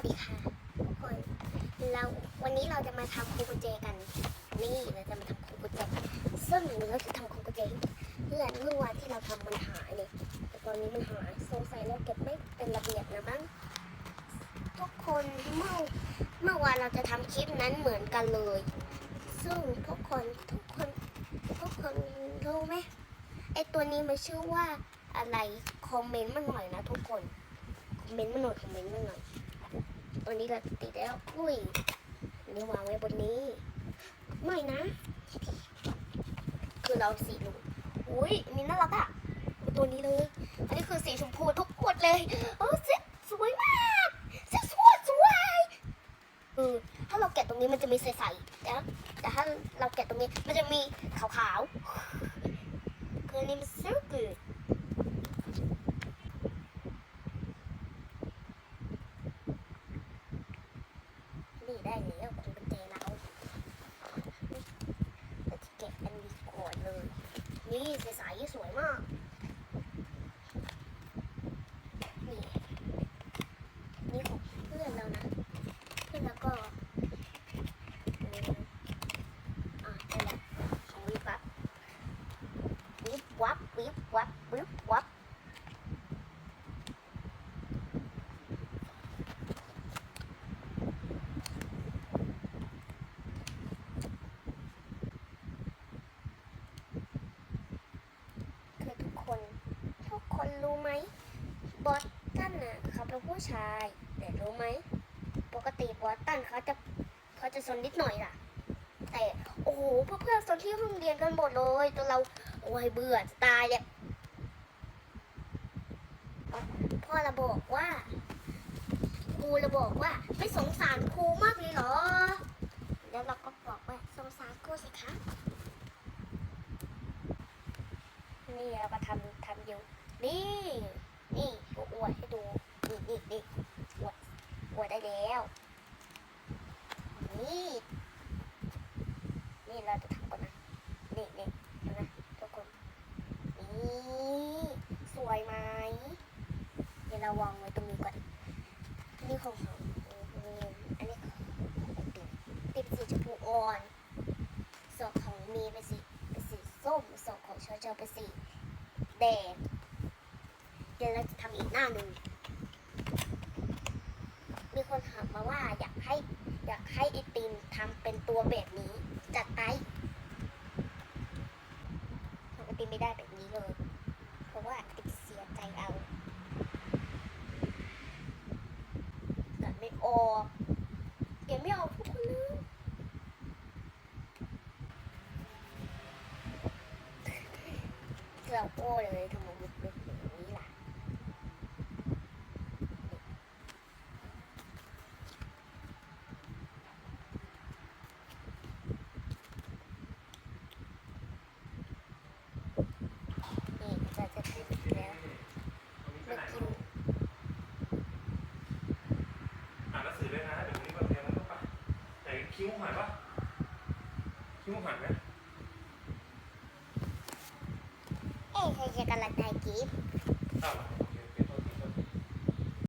วัสดีค่ะทุกคนเราวันนี้เราจะมาทำคูกุเจกัน นี่เราจะมาทำคูกุเจซึ่งเราจะทำคูกุเจเพื่อเมื่อวานที่เราทำมันหายเลยแต่ตอนนี้มันหายสงสัยเราเก็บไม่เป็นระเบียบนะมั้งทุกคนเมื่อเมื่อวานเราจะทำคลิปนั้นเหมือนกันเลย ซึ่งทุกคนทุกคนทุกคนรู้ไหมไอตัวนี้มันชื่อว่าอะไรคอมเมนต์มาหน่อยนะทุกคนคอมเมนต์มาหน่อยคอมเมนต์มาหน่อย วนี้เราติดแล้วอุ้ยนี่วางไว้บนนี้ ไม่นะ คือเราสีลูกอุ้ยนนี้น่ารักอะตัวนี้เลย อันนี้คือสีชมพูทุกขวดเลยเออเซ็ตสวยมากเซ็ตสวยสวยเออถ้าเราแกะตรงนี้มันจะมีใสๆแต่แต่ถ้าเราแกะตรงนี้มันจะมีขาวๆคือนนี้มัน so good นี่ได้แล้วคุณกุญแจเราเราจะเก็บอันนี้ก่อนเลย นี่ใสๆสวยมากนี่นี่ของเพื่อนเรานะเพื่อนเราก็อะนี่แหละของวิบวับวิบวับวิบวับวิบวับ คือทุกคน ทุกคน รู้ไหมบอสตันน่ะเขาเป็นผู้ชาย แต่รู้ไหม ปกติบอสตันเขาจะเขาจะสนนิดหน่อยล่ะ แต่โอ้โหเพื่อนๆสนที่โรงเรียนกันหมดเลยตัวเราโอ้ยเบื่อจะตายเนี่ยพ่อราบอกว่าครูราบอกว่าไม่สงสารครูมากเลยเหรอ แล้วเราก็บอกว่าสงสารครูสิคะนี่เราก็ทำทำอยู่ นี่ นี่ก็อวดให้ดู นี่นี่นี่อวดอวดได้แล้ว นี่ นี่เราจะทำก่อนนะ นี่นี่เห็นไหมทุกคน นี่ สวยไหมเดี๋ยวเราวางไว้ตรงนี้ก่อน นี่ของเขาอันนี้ของติดติดสีชมพูอ่อนส่วนของมีเป็นสีเป็นสีส้มส่วนของชอจอเป็นสีแดง เดี๋ยวเราจะทำอีกหน้าหนึ่งมีคนถามมาว่าอยากให้อยากให้ไอติมทำเป็นตัวแบบนี้จัดไปทำไอติมไม่ได้แบบนี้เลย เพราะว่าติมเสียใจเอาตัดไม่ออกเก็บไม่ออกทุกคนเลยเราโอ้เลยทำไมมุกเล็กอย่างนี้ล่ะ นี่ จะจะขึ้นแล้วมากินอ่านหนังสือด้วยนะเดี๋ยววันนี้มาเรียนแล้วก็ไปแต่คิ้วหันปะคิ้วหันไหมเอ้ยใครจะกำลังถ่ายคลิปอ้าวเหรอ